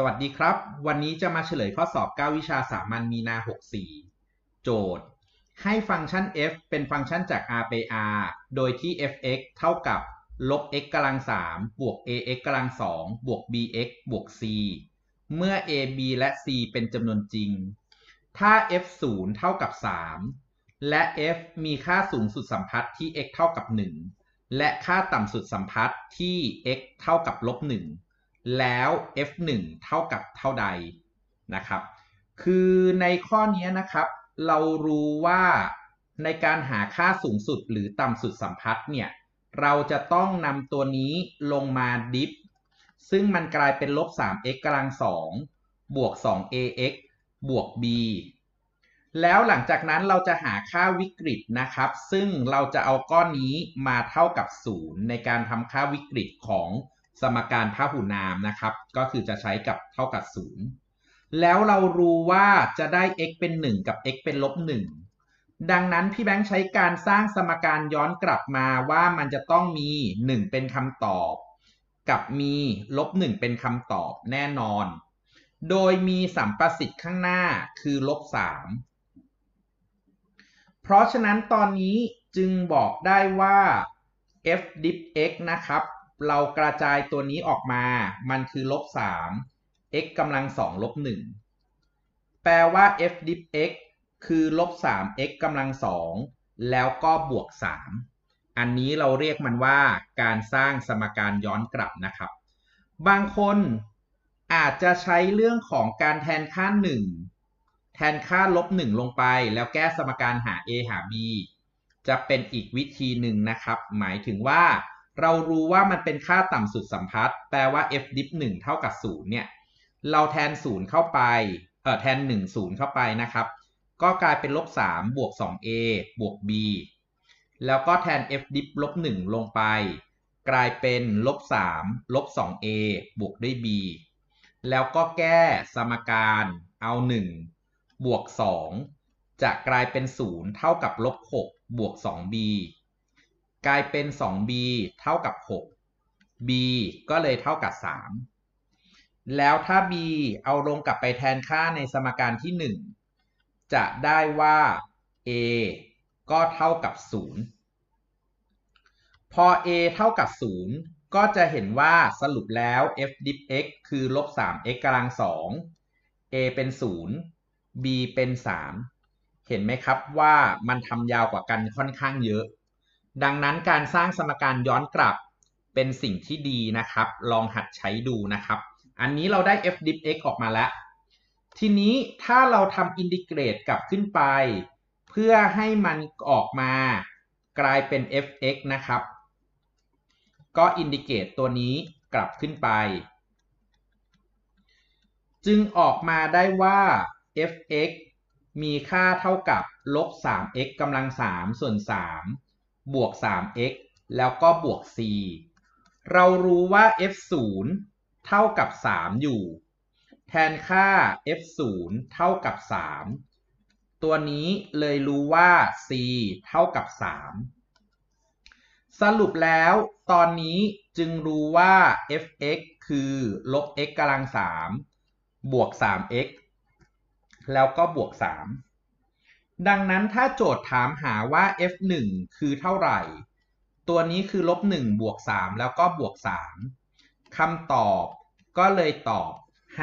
สวัสดีครับ วันนี้จะมาเฉลยข้อสอบ 9 วิชาสามัญมีนา 64 โจทย์ ให้ฟังก์ชัน f เป็นฟังก์ชันจาก r ไป r โดยที่ f(x) เท่ากับลบ x กำลัง3บวก ax กำลัง2บวก bx บวก c เมื่อ a b และ c เป็นจำนวนจริง ถ้า f 0เท่ากับ 3 และ f มีค่าสูงสุดสัมพัทธ์ที่ x เท่ากับ 1 และค่าต่ำสุดสัมพัทธ์ที่ x เท่ากับลบ1 แล้ว f1 เท่ากับเท่าใดนะครับ คือในข้อนี้นะครับ เรารู้ว่าในการหาค่าสูงสุดหรือต่ำสุดสัมพัทธ์เนี่ย เราจะต้องนำตัวนี้ลงมาดิฟ ซึ่งมันกลายเป็นลบ 3x กำลัง 2 บวก 2ax บวก b แล้วหลังจากนั้นเราจะหาค่าวิกฤตนะครับ ซึ่งเราจะเอาก้อนนี้มาเท่ากับ 0 ในการทำค่าวิกฤตของ สมการพหุนามนะครับ ก็คือจะใช้กับเท่ากับ 0 แล้วเรารู้ว่าจะได้ x เป็น 1 กับ x เป็นลบ1ดังนั้นพี่แบงค์ใช้การสร้างสมการย้อนกลับมาว่ามันจะต้องมี 1 เป็นคำตอบ กับมีลบ1เป็นคำตอบแน่นอน โดยมีสัมประสิทธิ์ข้างหน้าคือลบ3เพราะฉะนั้นตอนนี้จึงบอกได้ว่า f dip x นะครับ เรากระจายตัวนี้ออกมา มันคือลบ3 x กำลัง2ลบ1แปลว่า f dip x คือลบ3 x กำลัง2แล้วก็บวก 3 อันนี้เราเรียกมันว่าการสร้างสมการย้อนกลับนะครับ บางคนอาจจะใช้เรื่องของการแทนค่า 1 แทนค่าลบ 1 ลงไป แล้วแก้สมการหา a หา b จะเป็นอีกวิธีหนึ่งนะครับ หมายถึงว่า เรารู้ว่ามันเป็นค่าต่ำสุดสัมพัทธ์แปลว่า f dip 1เท่ากับ0เนี่ย เราแทน 0 เข้าไป เอ่อ แทน 1 0 เข้าไปนะครับ ก็กลายเป็นลบ3บวก 2a บวก b แล้วก็แทน f dip ลบ1ลงไป กลายเป็นลบ3ลบ 2a บวกด้วย b แล้วก็แก้สมการเอา 1 บวก 2 จะกลายเป็น 0 เท่ากับลบ6บวก 2b กลายเป็น 2b เท่ากับ 6 b ก็เลยเท่ากับ 3 แล้วถ้า b เอาลงกลับไปแทนค่าในสมการที่ 1 จะได้ว่า a ก็เท่ากับ 0 พอ a เท่ากับ 0 ก็จะเห็นว่าสรุปแล้ว f dip x คือลบ 3x กำลัง 2 a เป็น 0 b เป็น 3 เห็นไหมครับว่ามันทำยาวกว่ากันค่อนข้างเยอะ ดังนั้นการสร้างสมการย้อนกลับเป็นสิ่งที่ดีนะครับ ลองหัดใช้ดูนะครับ อันนี้เราได้ f dip x ออกมาแล้ว ทีนี้ถ้าเราทำอินทิเกรตกลับขึ้นไป เพื่อให้มันออกมากลายเป็น f(x) นะครับ ก็อินทิเกรตตัวนี้กลับขึ้นไป จึงออกมาได้ว่า f(x) มีค่าเท่ากับลบ 3x กำลัง 3 ส่วน 3 บวก 3x แล้วก็บวก c เรารู้ว่า f 0เท่ากับ 3 อยู่ แทนค่า f 0เท่ากับ 3 ตัวนี้เลยรู้ว่า c เท่ากับ 3 สรุปแล้วตอนนี้จึงรู้ว่า f(x) คือลบ x กำลัง3บวก 3x แล้วก็บวก 3 ดังนั้นถ้าโจทย์ถามหาว่า f1 คือเท่าไหร่ ตัวนี้คือลบ1บวก3แล้วก็บวก3คำตอบก็เลยตอบ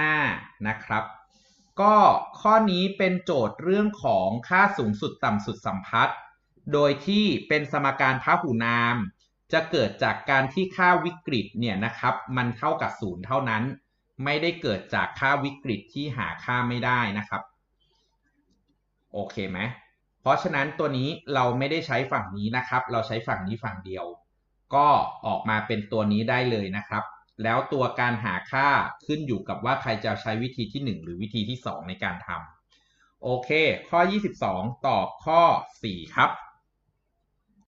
5 นะครับ ก็ข้อนี้เป็นโจทย์เรื่องของค่าสูงสุดต่ำสุดสัมพัทธ์โดยที่เป็นสมการพหุนาม จะเกิดจากการที่ค่าวิกฤตเนี่ยนะครับ มันเท่ากับศูนย์เท่านั้น ไม่ได้เกิดจากค่าวิกฤตที่หาค่าไม่ได้นะครับ โอเคไหมเพราะฉะนั้นตัวนี้เราไม่ได้ใช้ฝั่งนี้นะครับ เราใช้ฝั่งนี้ฝั่งเดียว ก็ออกมาเป็นตัวนี้ได้เลยนะครับ แล้วตัวการหาค่าขึ้นอยู่กับว่าใครจะใช้วิธีที่ 1 หรือวิธีที่ 2 ในการทำโอเค ข้อ 22 ตอบข้อ 4 ครับ